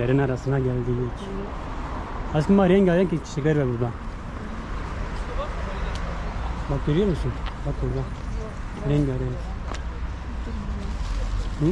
Çiçeklerin arasına geldik. Aslında rengarenk çiçekler var burada. Bak görüyor musun? Bak burada. Rengarenk. Hı?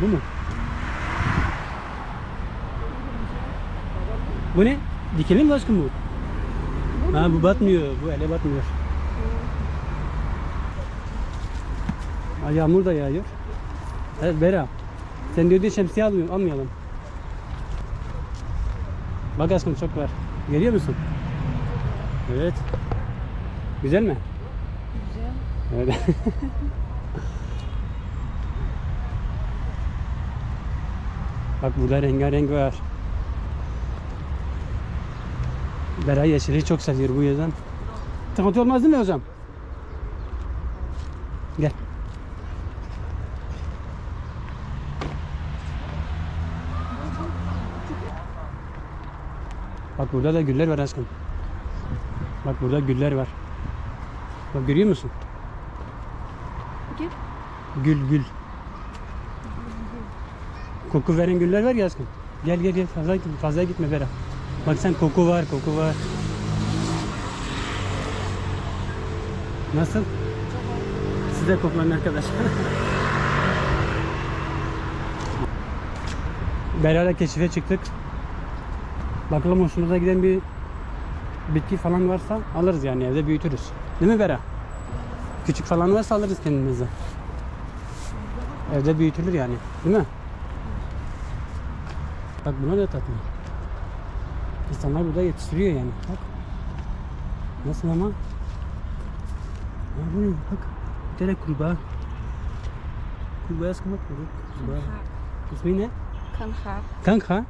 Bu mu? Bu ne? Dikili mi aşkım bu? Ha bu batmıyor. Bu ele batmıyor. Ay yağmur da yağıyor. Evet Bera. Sen diyor diye şemsiye almıyorum, almayalım. Bak aşkım çok var. Görüyor musun? Evet. Güzel mi? Güzel. Evet. Bak burada rengarenk var. Beray yeşili çok seviyor bu yüzden. Sıkıntı olmaz değil mi hocam? Gel. Bak burada da güller var aşkım. Bak burada güller var. Bak görüyor musun? Gel. Gül gül. Koku veren güller var ya aşkım. Gel gel gel fazla gitme, fazla gitme Bera. Bak sen koku var koku var. Nasıl? Siz de koklayın arkadaşlar. Bera'yla keşife çıktık. Bakalım hoşumuza giden bir bitki falan varsa alırız yani evde büyütürüz. Değil mi Bera? Küçük falan varsa alırız kendimize. Evde büyütülür yani. Değil mi? Bak buna da tatlı. İnsanlar burada yetiştiriyor yani. Bak. Nasıl ama? Ne? Bak. Bir tane kurbağa. Kurbağa askı bak. Kurbağa. İsmi ne? Kanka. Kanka.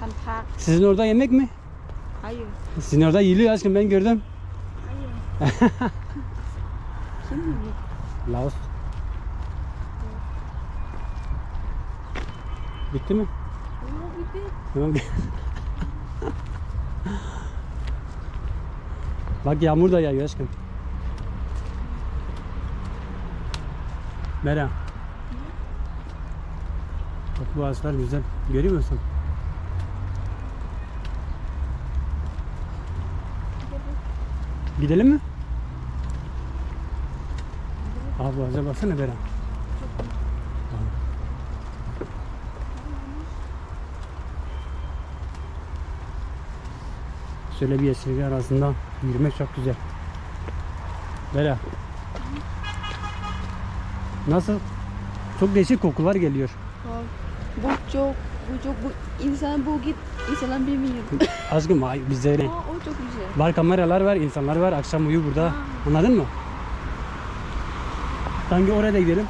Kanka. Sizin orada yemek mi? Hayır. Sizin orada yiyiliyor aşkım ben gördüm. Hayır. Kim bilir? Laos. Bitti mi? Oo, bitti. Tamam. Bak yağmur da yağıyor aşkım. Mera. Bak bu ağaçlar güzel. Görüyor musun? Gidelim mi? Abi bu ağaca baksana Bera. Şöyle bir yeşillik arasında yürümek çok güzel. Bera. Nasıl? Çok değişik kokular geliyor. Bu çok, bu çok, bu insan bu git, insan bilmiyor. Aşkım ay bize Aa, o çok güzel. var kameralar var, insanlar var. Akşam uyu burada. Anladın mı? Sanki oraya da gidelim.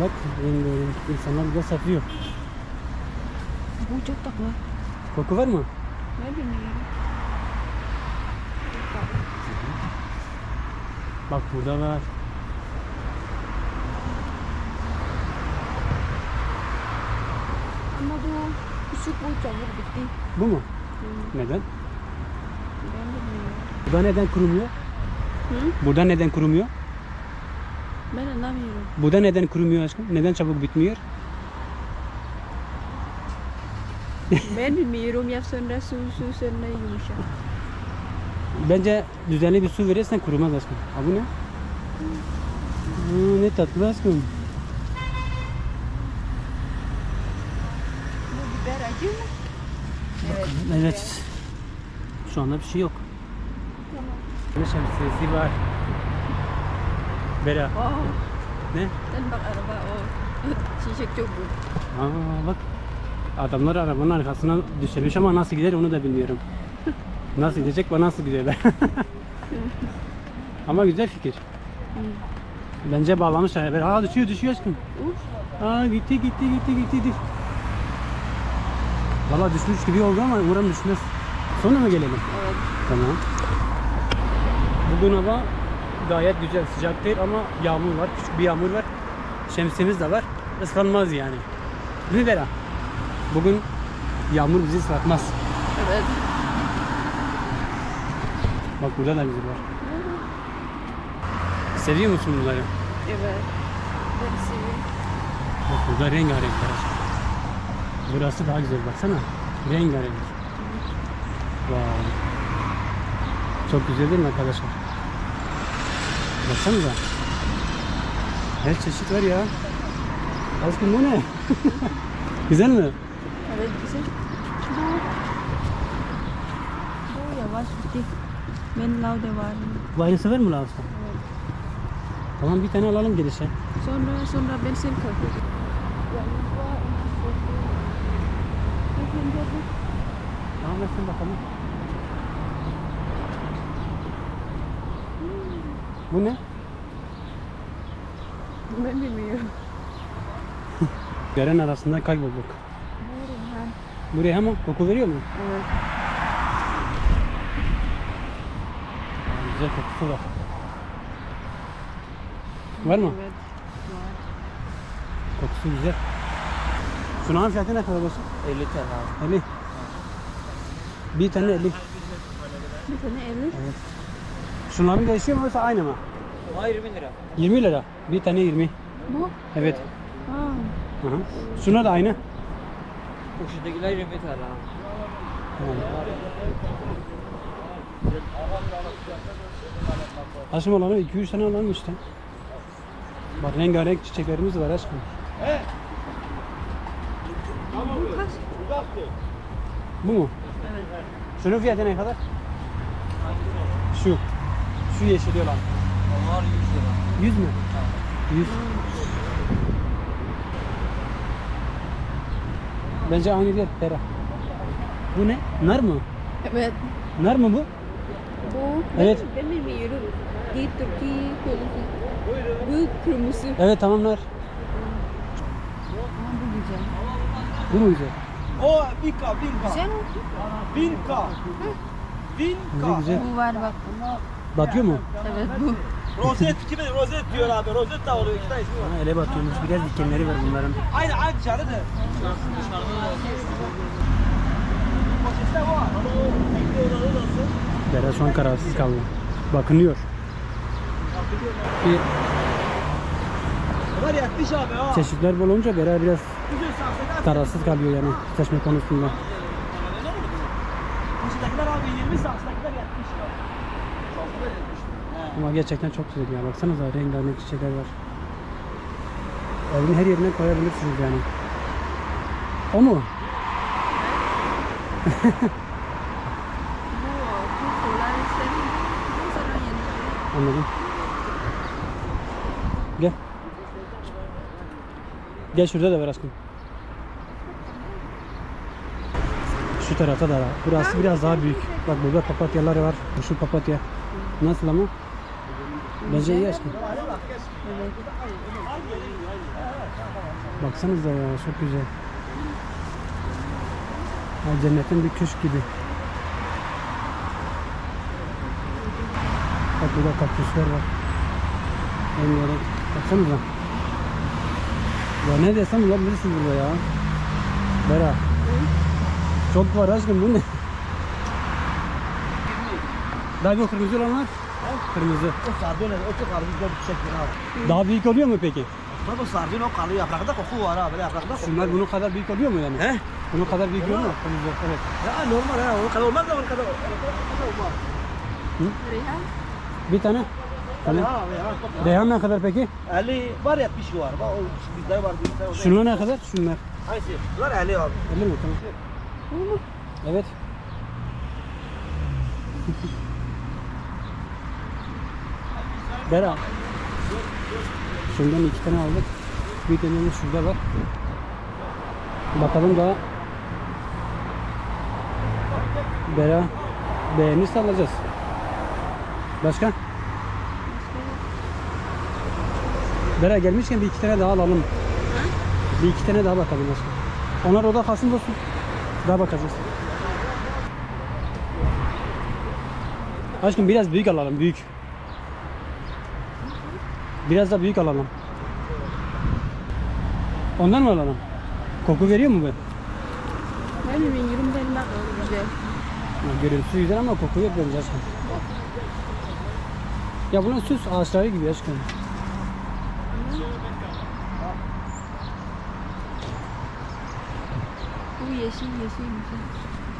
Bak insanlar burada saklıyor. Bu çok tatlı. Koku var mı? Ne bilmiyorum. Bak burada var. Ama bu küçük bu çabuk bitti. Bu mu? Hı, Neden? Ben bilmiyorum. Burada neden kurumuyor? Hı? Burada neden kurumuyor? Ben anlamıyorum. Burada neden kurumuyor aşkım? Neden çabuk bitmiyor? ben bilmiyorum ya sonra su su sonra yumuşak. Bence düzenli bir su verirsen kurumaz aşkım. Ha bu ne? Aa, ne tatlı aşkım. Bu biber acı mı? Evet. Evet. Şu anda bir şey yok. Tamam. Ne şemsiyesi var. Bera. Aa, Ne? sen bak araba o. Çiçek çok bu. Aa bak. Adamlar arabanın arkasına düşürmüş ama nasıl gider onu da bilmiyorum. Nasıl gidecek ve nasıl giderler. ama güzel fikir. Bence bağlamışlar. Aa düşüyor düşüyor aşkım. Uf. Aa gitti gitti gitti gitti gitti. Valla düşmüş gibi oldu ama umarım düşmez. Sonra mı gelelim? Evet. Tamam. Bugün hava gayet güzel sıcak değil ama yağmur var. Küçük bir yağmur var. Şemsiyemiz de var. Islanmaz yani. Değil mi Bera? Bugün yağmur bizi ıslatmaz. Evet. Bak burada da güzel var. Seviyor musun bunları? Evet. very civil. Bak burada rengarenk arkadaşlar. Burası daha güzel baksana. Rengarenk. Wow. Çok güzel değil mi arkadaşlar? Baksanıza. Her çeşit var ya. Aşkım bu ne? güzel mi? Evet güzel. Bu. Bu yavaş bitti. Ben laude var. Bu aynısı var mı Laos'ta? Evet. Tamam bir tane alalım gelişe. Sonra sonra ben sen kalkıyorum. Tamam versin bakalım. Bu ne? Ben bilmiyorum. Gören arasında kaybolduk. Buraya ama koku veriyor mu? Evet. Güzel kokusu var. Var mı? Evet. Var. Kokusu güzel. Sunağın fiyatı ne kadar olsun? 50 TL abi. 50. Bir tane 50. Bir tane 50. Evet. Sunağın değişiyor mu yoksa aynı mı? Ona 20 lira. 20 lira. Bir tane 20. Bu? Evet. Ha. Hı hı. Suna da aynı. Koşudakiler 20 TL abi. Tamam. Aşkım olanı 200 tane alalım işte. Bak rengarenk çiçeklerimiz var aşkım. Bu Bu mu? Evet. Şunun fiyatı ne kadar? Şu. Şu yeşil olan. Onlar 100 lira. 100 mü? 100. Bence aynı değil. Pera. Bu ne? Nar mı? Evet. Nar mı bu? Bu. Evet. Ben bilmiyorum. Di Turki konusu. Bu kırmızı. Evet tamam nar. Bu güzel. Bu mu güzel? O binka binka Güzel mi? Güzel binka. güzel. Bu var bak. Batıyor mu? Evet bu. Rozet kimi rozet diyor abi. Rozet de oluyor iki tane ismi var. Ha, ele batıyormuş. Biraz dikenleri var bunların. Aynı aynı dışarıda. Var. Odağı nasıl? Bera şu an kararsız kaldı. Bakınıyor. Bir Var ya abi ha. çeşitler bol olunca Bera biraz. Kararsız kalıyor yani seçme konusunda. Poşettekiler abi 20 saksıdakiler 70 lira. Saksıda 70 lira. Ama gerçekten çok güzel ya. Baksanıza rengarenk çiçekler var. Evin her yerine koyabilirsiniz yani. O mu? Anladım. Gel şurada da ver aşkım. Şu tarafta da var. Burası biraz daha büyük. Bak burada papatyalar var. Şu papatya. Nasıl ama? Bence iyi aşkım. Baksanıza ya çok güzel. Ha, cennetin bir köşk gibi. Bak burada kaktüsler var. Rengarenk. Baksanıza. Ya ne desem bulabilirsin burada ya. Bera. Çok var aşkım bu ne? Daha bu kırmızı olanlar? Kırmızı. O sardun o çok ağır bir çiçek abi. Daha büyük oluyor mu peki? Bak o sardun o kalıyor yaprakta koku var abi yaprakta koku. Şunlar bunun kadar büyük oluyor mu yani? He? Bunun kadar büyük oluyor mu? Kırmızı. Evet. Ya normal ha o kadar olmaz da o kadar. Olmaz. Reyhan. Bir tane. Tamam. Ha abi ya. Reyhan ne kadar peki? 50 var 70 var. Bak o bizde var bizde. Şunlar ne kadar? Şunlar. Hangisi? Bunlar 50 abi. 50 mi? Tamam. Evet. Bera. Şundan iki tane aldık. Bir tane de şurada var. Bakalım daha. Bera beğenirse alacağız. Başka? Bera gelmişken bir iki tane daha alalım. Bir iki tane daha bakalım başka. Onlar orada kalsın dostum. Daha bakacağız. Aşkım biraz büyük alalım, büyük. Biraz da büyük alalım. Ondan mı alalım? Koku veriyor mu bu? Ben bilmiyorum ben bak güzel. Ya Görüntüsü güzel ama koku yok bence aşkım. Ya bunun süs ağaçları gibi aşkım. Yeşil yeşil yeşil.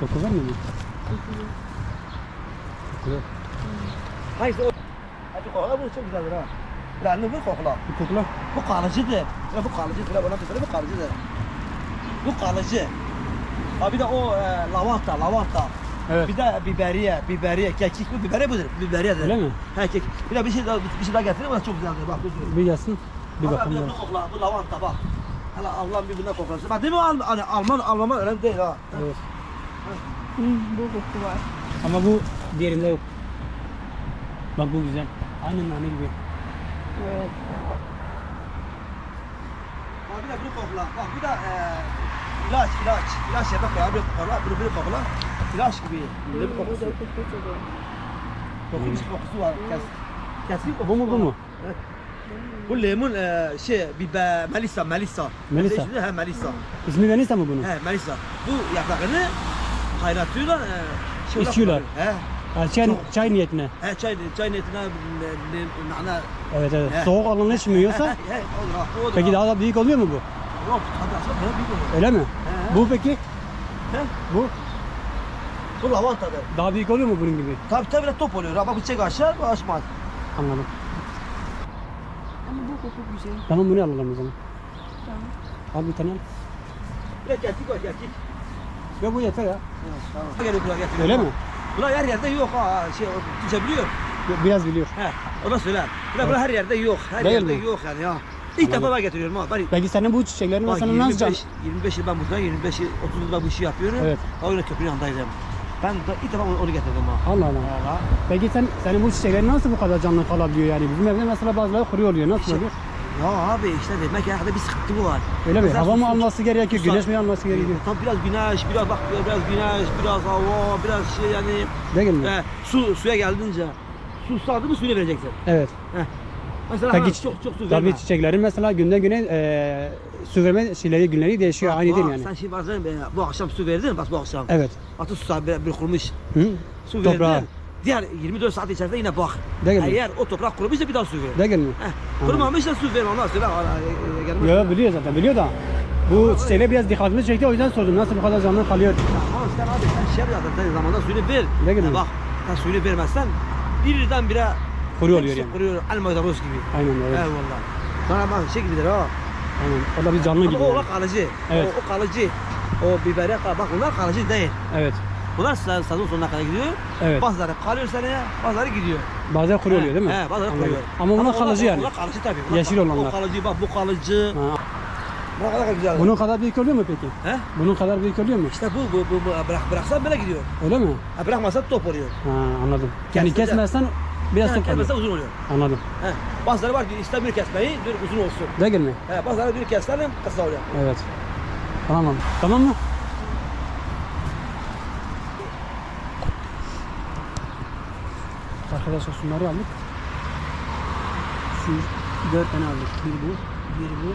Koku var mı? bu? Kokuyor. Kokulu. Hayır o. Hadi kokla bu çok güzeldir ha. Lan bu kokla. Bir kokla. Bu kalıcıdır. Ya bu kalıcıdır. Bana bir bu kalıcıdır. Bu kalıcı. Ha bir de o e, lavanta, lavanta. Evet. Bir de biberiye, biberiye, kekik bu biberiye budur. Biberiyedir. Öyle mi? He kek. Bir de bir şey daha bir şey daha getireyim o da çok güzeldir. Bak bu. Bir gelsin. Bir bakalım. Bir de bu kokla, bu lavanta bak. Hala Allah'ın birbirine koklasın. Bak değil mi Al- hani Alman, Alman önemli değil ha. Evet. Hmm, bu koku var. Ama bu diğerinde yok. Bak bu güzel. Aynen nane gibi. Evet. Bak bir de bunu kokla. Bak bu da e, ilaç, ilaç. İlaç yapmak ya. Bir kokla, bunu bir kokla. İlaç gibi. Böyle bir bu da kokusu. koku çok var. Koku bir kokusu var. Kes. Kesin kokusu Bu mu bu mu? Evet. Bu lemon e, şey biber Melisa Melisa. Melisa. Melisa. He Melisa. İsmi Venisa mı bunun? He Melisa. Bu yaprağını kaynatıyorlar. E, şey İçiyorlar. He. Ha, çay, çay niyetine. He çay çay niyetine ne- ne- nane. Evet evet. He. Soğuk alanı içmiyorsa. He, olur ha. olur peki ha. daha da büyük oluyor mu bu? Yok tabii aslında böyle büyük olur. Öyle mi? He. Bu peki? He. Bu Bu lavantadır. daha büyük oluyor mu bunun gibi? Tabii tabii top oluyor. Ama bu çek aşağı bu. Anladım. Bu güzel. Tamam bunu alalım o zaman. Tamam. Al bir tane al. De gerçek var gerçek. Ya bu yeter ya. Tamam. Geliyor buraya getiriyor. Öyle mi? Bunlar her yerde yok ha. Şey, kimse biliyor. Biraz biliyor. He, o da söyler. Bunlar bunlar her yerde yok. Her Değil yerde mi? yok yani ya. İlk Anladım. defa ben getiriyorum ha. Ben, Peki senin bu çiçeklerin mesela nasıl can? 25, 25 yıl ben buradayım. 25 yıl, 30 yıl ben bu işi yapıyorum. Evet. Ha öyle köprünün yanındaydım. Ben de ilk defa onu, getirdim ha. Allah Allah. Valla. Peki sen senin bu çiçeklerin nasıl bu kadar canlı kalabiliyor yani? Bizim evde mesela bazıları kuruyor oluyor. Nasıl İşte- oluyor? Ya abi işte demek ki herhalde bir sıkıntı var. Öyle mi? Mesela Hava mı su- alması gerekiyor? su- Güneş mi alması gerekiyor? Tam biraz güneş, biraz bak biraz güneş, biraz hava, biraz şey yani Değil mi? e, su suya geldiğince su sardı mı suyunu vereceksin. Evet. Mesela Peki ha, çok çok su Tabii verme. çiçeklerin mesela günden güne e, su verme şeyleri günleri değişiyor. Bak, Aynı değil yani. Sen şimdi bazen e, bu akşam su verdin bak bu akşam. Evet. Atı su sahibi bir, kurumuş. Hı? Su Toprağa. verdin. Diğer 24 saat içerisinde yine bak. Değil mi? Eğer o toprak kurumuşsa bir daha su ver. Değil mi? Heh, su ver ondan sonra. aa, e, e, gelmez. Yo biliyor zaten biliyor da. Bu çiçekler biraz dikkatimi çekti o yüzden sordum. Nasıl bu kadar canlı kalıyor? Ama sen abi sen şey yapacaksın. Sen zamanında suyunu ver. Ne gibi? Bak sen suyunu vermezsen birden bire Kuru oluyor yani. Kuruyor. El maydanoz gibi. Aynen evet. Eyvallah. Sana bak şey gibidir ha. Aynen. O da bir canlı gibi. Ama o yani. bak kalıcı. Evet. O, o kalıcı. O biberiye bak bunlar kalıcı değil. Evet. Bunlar se- sezon sonuna kadar gidiyor. Evet. Bazıları kalıyor seneye, bazıları gidiyor. Bazen kuru oluyor değil mi? He, bazıları Anladım. kuruyor. Ama bunlar onlar- kalıcı yani. Bunlar kalıcı tabii. Bunlar Yeşil olanlar. O kalıcı bak bu kalıcı. Ha. Ne kadar güzel. Bunun kadar büyük oluyor mu peki? He? Bunun kadar büyük oluyor mu? İşte bu, bu, bu, bu bırak, bıraksan böyle gidiyor. Öyle mi? Ha, bırakmazsan top oluyor. Ha anladım. Yani Kesmece. kesmezsen biraz Yani kesmezsen uzun oluyor. Anladım. He. Bazıları var ki istemiyor kesmeyi, diyor uzun olsun. Değil mi? He, bazıları diyor keselim, kısa oluyor. Evet. Tamam. Tamam mı? Arkadaşlar şunları aldık. Şu dört tane aldık. Bir bu, bir bu,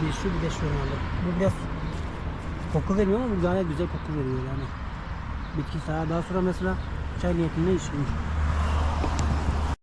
bir şu, bir de şunu aldık. Bu biraz koku veriyor ama bu gayet güzel koku veriyor yani. Bitki daha sonra mesela çay niyetinde içiyor.